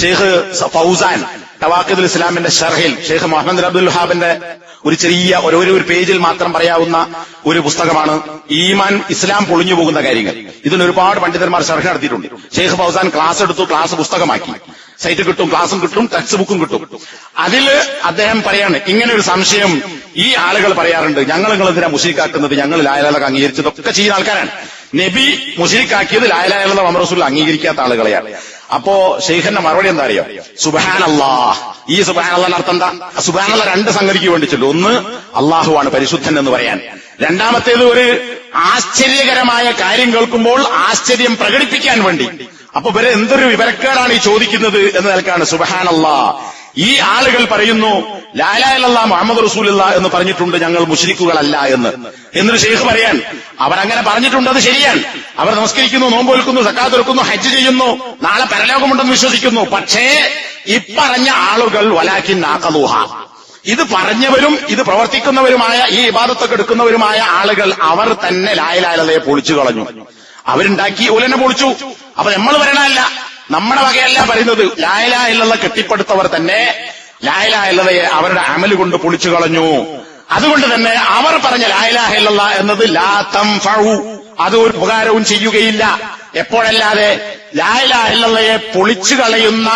ഷെയ്ഖ് ഫൗസാൻ തവാഖിദുൽ ഇസ്ലാമിന്റെ ഷർഹിൽ ഷെയ്ഖ് മുഹമ്മദ് അബ്ദുൽ ഹാബിന്റെ ഒരു ചെറിയ ഒരു ഒരു പേജിൽ മാത്രം പറയാവുന്ന ഒരു പുസ്തകമാണ് ഈമാൻ ഇസ്ലാം പൊളിഞ്ഞു പോകുന്ന കാര്യങ്ങൾ. ഇതിന് ഒരുപാട് പണ്ഡിതന്മാർ ഷർഹ് നടത്തിയിട്ടുണ്ട്. ഷെയ്ഖ് ഫൗസാൻ ക്ലാസ് എടുത്തു ക്ലാസ് പുസ്തകമാക്കി. സൈറ്റ് കിട്ടും ക്ലാസും കിട്ടും ടെക്സ്റ്റ് ബുക്കും കിട്ടും. അതിൽ അദ്ദേഹം പറയാണ് ഇങ്ങനെ ഒരു സംശയം ഈ ആളുകൾ പറയാറുണ്ട്. ഞങ്ങൾ നിങ്ങൾ എന്തിനാ മുഷീക്കാക്കുന്നത് ഞങ്ങൾ ലായാലൊക്കെ അംഗീകരിച്ചതൊക്കെ ചെയ്യുന്ന ആൾക്കാരാണ്. നബി മുഷിരിക്കാക്കിയത് ലായലായുള്ള മമറസൂൽ അംഗീകരിക്കാത്ത ആളുകളെയാണ്. അപ്പോ ഷെയ്ഖന്റെ മറുപടി എന്താ അറിയോ സുബഹാനല്ലാ ഈ സുബഹാനല്ലാന്റെ അർത്ഥം എന്താ? സുബഹാനല്ല രണ്ട് സംഗതിക്ക് വേണ്ടിച്ചുള്ളൂ ഒന്ന് അള്ളാഹുവാണ് പരിശുദ്ധൻ എന്ന് പറയാൻ. രണ്ടാമത്തേത് ഒരു ആശ്ചര്യകരമായ കാര്യം കേൾക്കുമ്പോൾ ആശ്ചര്യം പ്രകടിപ്പിക്കാൻ വേണ്ടി. അപ്പൊ ഇവരെ എന്തൊരു വിവരക്കേടാണ് ഈ ചോദിക്കുന്നത് എന്ന നിലക്കാണ് സുബഹാനല്ലാ ഈ ആളുകൾ പറയുന്നു ലാലാലല്ല മുഹമ്മദ് റസൂലുള്ള എന്ന് പറഞ്ഞിട്ടുണ്ട് ഞങ്ങൾ മുഷരിക്കുകളല്ല എന്ന്. എന്നൊരു ഷെയ്ഖ് പറയാൻ അവരങ്ങനെ പറഞ്ഞിട്ടുണ്ട് അത് ശരിയാണ്. അവർ നമസ്കരിക്കുന്നു നോമ്പൊൽക്കുന്നു സക്കാത്ത് എടുക്കുന്നു ഹജ്ജ് ചെയ്യുന്നു നാളെ പരലോകമുണ്ടെന്ന് വിശ്വസിക്കുന്നു. പക്ഷേ ഇപ്പറഞ്ഞ ആളുകൾ വലാക്കി നാക്കലൂഹ ഇത് പറഞ്ഞവരും ഇത് പ്രവർത്തിക്കുന്നവരുമായ ഈ ഇബാദത്തൊക്കെ എടുക്കുന്നവരുമായ ആളുകൾ അവർ തന്നെ ലായലാലതയെ പൊളിച്ചു കളഞ്ഞു. അവരുണ്ടാക്കി ഉലനെ പൊളിച്ചു. അപ്പൊ നമ്മൾ പറയണല്ല നമ്മുടെ വകയല്ല പറയുന്നത്. ലായല എന്നുള്ള കെട്ടിപ്പടുത്തവർ തന്നെ ലായല എല്ലതയെ അവരുടെ അമൽ കൊണ്ട് പൊളിച്ചു കളഞ്ഞു. അതുകൊണ്ട് തന്നെ അവർ പറഞ്ഞ ലായലാഹ എന്നുള്ള എന്നത് ലാത്തം ഫു അത് ഒരു ഉപകാരവും ചെയ്യുകയില്ല. എപ്പോഴല്ലാതെ ലായല എല്ലതയെ പൊളിച്ചു കളയുന്ന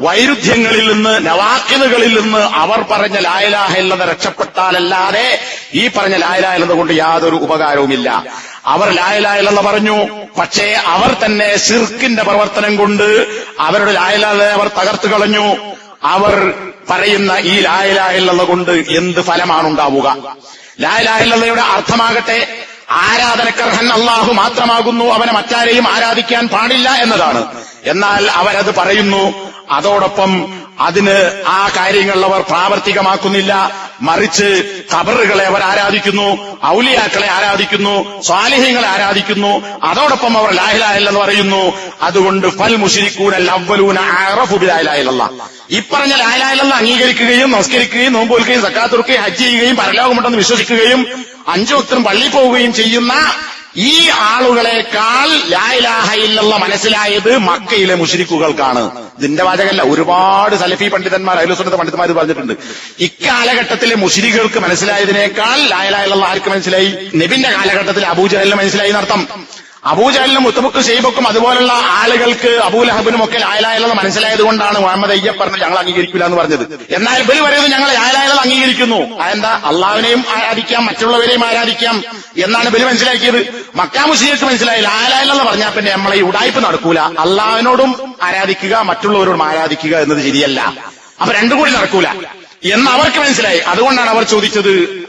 വൈരുദ്ധ്യങ്ങളിൽ നിന്ന് നവാക്കിനുകളിൽ നിന്ന് അവർ പറഞ്ഞ ലായലാഹ എന്നത് രക്ഷപ്പെട്ടാലല്ലാതെ ഈ പറഞ്ഞ ലായലാഹ എന്നത് കൊണ്ട് യാതൊരു ഉപകാരവുമില്ല. അവർ ലായലായെന്ന് പറഞ്ഞു പക്ഷേ അവർ തന്നെ സിർക്കിന്റെ പ്രവർത്തനം കൊണ്ട് അവരുടെ ലായലായ അവർ തകർത്തു കളഞ്ഞു. അവർ പറയുന്ന ഈ ലായലായല്ലെന്ന് കൊണ്ട് എന്ത് ഫലമാണ് ഉണ്ടാവുക ലായലായെന്നയുടെ അർത്ഥമാകട്ടെ ആരാധനക്കർഹൻ അള്ളാഹു മാത്രമാകുന്നു അവനെ മറ്റാരെയും ആരാധിക്കാൻ പാടില്ല എന്നതാണ്. എന്നാൽ അവരത് പറയുന്നു അതോടൊപ്പം അതിന് ആ കാര്യങ്ങൾ അവർ പ്രാവർത്തികമാക്കുന്നില്ല. മറിച്ച് കബറുകളെ അവർ ആരാധിക്കുന്നു ഔലിയാക്കളെ ആരാധിക്കുന്നു സ്വാലിഹ്യങ്ങളെ ആരാധിക്കുന്നു അതോടൊപ്പം അവർ ലാഹിലാഹില്ലെന്ന് പറയുന്നു. അതുകൊണ്ട് ഫൽ മുഷിരിക്കൂൻ അവലൂന ആറഫുബിലാഹിലാഹില്ല ഇപ്പറഞ്ഞ ലാഹിലാഹില്ലെന്ന് അംഗീകരിക്കുകയും നമസ്കരിക്കുകയും നോമ്പോൽക്കുകയും സക്കാത്തുറുക്കുകയും ഹജ്ജ് ചെയ്യുകയും പരലോകമുണ്ടെന്ന് വിശ്വസിക്കുകയും അഞ്ചു ഉത്തരം പള്ളി പോവുകയും ചെയ്യുന്ന ഈ ആളുകളെക്കാൾ ലായിലാഹയിലുള്ള മനസ്സിലായത് മക്കയിലെ മുഷരിക്കുകൾക്കാണ്. ഇതിന്റെ വാചകല്ല. ഒരുപാട് സലഫി പണ്ഡിതന്മാർ അയലുസുന്നത പണ്ഡിതന്മാർ പറഞ്ഞിട്ടുണ്ട്. ഇക്കാലഘട്ടത്തിലെ മുഷിരികൾക്ക് മനസ്സിലായതിനേക്കാൾ ലായലായുള്ള ആർക്ക് മനസ്സിലായി? നബിന്റെ കാലഘട്ടത്തിൽ അബൂജഹലിന് മനസ്സിലായി എന്നർത്ഥം. അബൂജഹലിനും മുത്തബുക്ക് ഷെയ്ബക്കും അതുപോലുള്ള ആളുകൾക്ക് അബൂലഹബിനും ഒക്കെ ലായലായുള്ള മനസ്സിലായത് കൊണ്ടാണ് മുഹമ്മദ് അയ്യ പറഞ്ഞത് ഞങ്ങൾ അംഗീകരിക്കില്ല എന്ന് പറഞ്ഞത്. എന്നാൽ ഇവർ പറയുന്നത് ഞങ്ങൾ ലായലായുള്ള അംഗീകരിക്കുന്നു. അതെന്താ അള്ളാവിനെയും ആരാധിക്കാം മറ്റുള്ളവരെയും ആരാധിക്കാം എന്നാണ് ഇവർ മനസ്സിലാക്കിയത്. മക്കാ മുസ്ലിക്ക് മനസ്സിലായി. ലായലായുള്ള പറഞ്ഞാൽ പിന്നെ നമ്മളെ ഈ ഉടായ്പ നടക്കൂല. അള്ളാവിനോടും ആരാധിക്കുക മറ്റുള്ളവരോടും ആരാധിക്കുക എന്നത് ശരിയല്ല. അപ്പൊ രണ്ടും കൂടി നടക്കൂല. എന്ന് അവർക്ക് മനസ്സിലായി. അതുകൊണ്ടാണ് അവർ ചോദിച്ചത്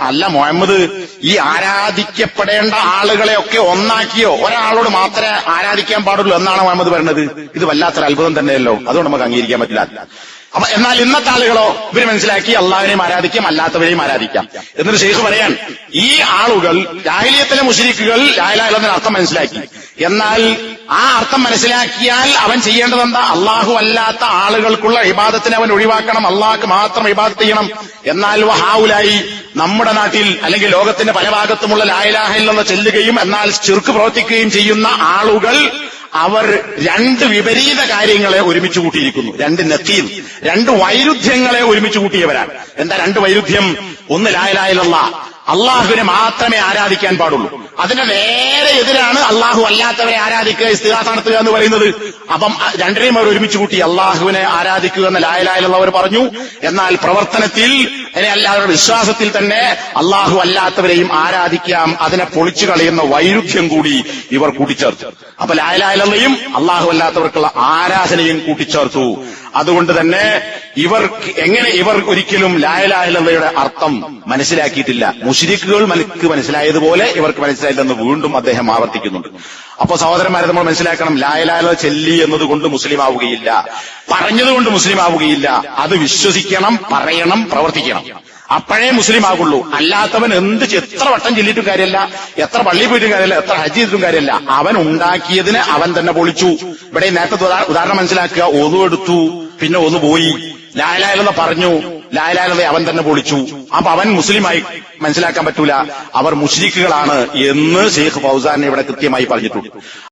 അല്ല മുഹമ്മദ് ഈ ആരാധിക്കപ്പെടേണ്ട ആളുകളെയൊക്കെ ഒന്നാക്കിയോ? ഒരാളോട് മാത്രമേ ആരാധിക്കാൻ പാടുള്ളൂ എന്നാണ് മുഹമ്മദ് പറയുന്നത് ഇത് വല്ലാത്തൊരു അത്ഭുതം തന്നെയല്ലോ. അതുകൊണ്ട് നമുക്ക് അംഗീകരിക്കാൻ പറ്റില്ല. അപ്പൊ എന്നാൽ ഇന്നത്തെ ആളുകളോ ഇവർ മനസ്സിലാക്കി അള്ളാഹിനെയും ആരാധിക്കാം അല്ലാത്തവരെയും ആരാധിക്കാം. എന്നിട്ട് ശേഷം പറയാൻ ഈ ആളുകൾ ജാഹിലിയത്തിലെ മുഷരിക്കുകൾ ലായലാലെന്ന അർത്ഥം മനസ്സിലാക്കി. എന്നാൽ ആ അർത്ഥം മനസ്സിലാക്കിയാൽ അവൻ ചെയ്യേണ്ടത് എന്താ? അള്ളാഹു അല്ലാത്ത ആളുകൾക്കുള്ള ഇബാദത്തിനെ അവൻ ഒഴിവാക്കണം അള്ളാഹ്ക്ക് മാത്രം ഇബാദത്ത് ചെയ്യണം. എന്നാൽ വഹാവുലായി നമ്മുടെ നാട്ടിൽ അല്ലെങ്കിൽ ലോകത്തിന്റെ പല ഭാഗത്തുമുള്ള ലായലാഹയിലുള്ള ചെല്ലുകയും എന്നാൽ ചെറുക്ക് പ്രവർത്തിക്കുകയും ചെയ്യുന്ന ആളുകൾ അവർ രണ്ട് വിപരീത കാര്യങ്ങളെ ഒരുമിച്ച് കൂട്ടിയിരിക്കുന്നു. രണ്ട് നെത്തീൻ രണ്ട് വൈരുദ്ധ്യങ്ങളെ ഒരുമിച്ച് കൂട്ടിയവരാണ്. എന്താ രണ്ട് വൈരുദ്ധ്യം? ഒന്ന് ലായലായുള്ള അള്ളാഹുവിനെ മാത്രമേ ആരാധിക്കാൻ പാടുള്ളൂ. അതിന്റെ നേരെ എതിരാണ് അള്ളാഹു അല്ലാത്തവരെ ആരാധിക്കുക ഇസ്തിഹാസ നടത്തുക എന്ന് പറയുന്നത്. അപ്പം രണ്ടിനെയും അവർ ഒരുമിച്ച് കൂട്ടി അള്ളാഹുവിനെ ആരാധിക്കുക എന്ന് ലായലായുള്ളവർ പറഞ്ഞു. എന്നാൽ പ്രവർത്തനത്തിൽ അല്ലാതെ വിശ്വാസത്തിൽ തന്നെ അള്ളാഹു അല്ലാത്തവരെയും ആരാധിക്കാം അതിനെ പൊളിച്ചു കളയുന്ന വൈരുദ്ധ്യം കൂടി ഇവർ കൂട്ടിച്ചേർത്തു. അപ്പൊ ലായലായുള്ളയും അള്ളാഹു അല്ലാത്തവർക്കുള്ള ആരാധനയും കൂട്ടിച്ചേർത്തു. അതുകൊണ്ട് തന്നെ ഇവർ എങ്ങനെ ഇവർ ഒരിക്കലും ലായലായുള്ളവയുടെ അർത്ഥം മനസ്സിലാക്കിയിട്ടില്ല. മുഷിരിക്കുകൾ മനക്ക് മനസ്സിലായതുപോലെ ഇവർക്ക് മനസ്സിലായില്ലെന്ന് വീണ്ടും അദ്ദേഹം ആവർത്തിക്കുന്നുണ്ട്. അപ്പൊ സഹോദരന്മാരെ നമ്മൾ മനസ്സിലാക്കണം ലായലാല ചെല്ലി എന്നതുകൊണ്ട് മുസ്ലിം ആവുകയില്ല പറഞ്ഞതുകൊണ്ട് മുസ്ലിം ആവുകയില്ല അത് വിശ്വസിക്കണം പറയണം പ്രവർത്തിക്കണം. അപ്പോഴേ മുസ്ലിം ആകുള്ളൂ അല്ലാത്തവൻ എന്ത് എത്ര വട്ടം ചെല്ലിയിട്ടും കാര്യമല്ല എത്ര പള്ളി പോയിട്ടും കാര്യമല്ല എത്ര ഹജ്ജ് ചെയ്തിട്ടും കാര്യമല്ല അവൻ ഉണ്ടാക്കിയതിന് അവൻ തന്നെ പൊളിച്ചു. ഇവിടെ നേരത്തെ ഉദാഹരണം മനസ്സിലാക്കുക. ഒതു എടുത്തു. പിന്നെ ഒന്ന് പോയി. ലായലായലെന്ന് പറഞ്ഞു. ലായലായലതെ അവൻ തന്നെ പൊളിച്ചു. അപ്പൊ അവൻ മുസ്ലിമായി മനസ്സിലാക്കാൻ പറ്റൂല. അവർ മുസ്ലിക്കുകളാണ് എന്ന് ഷെയ്ഖ് ഫൗസാനെ ഇവിടെ കൃത്യമായി പറഞ്ഞിട്ടുണ്ട്.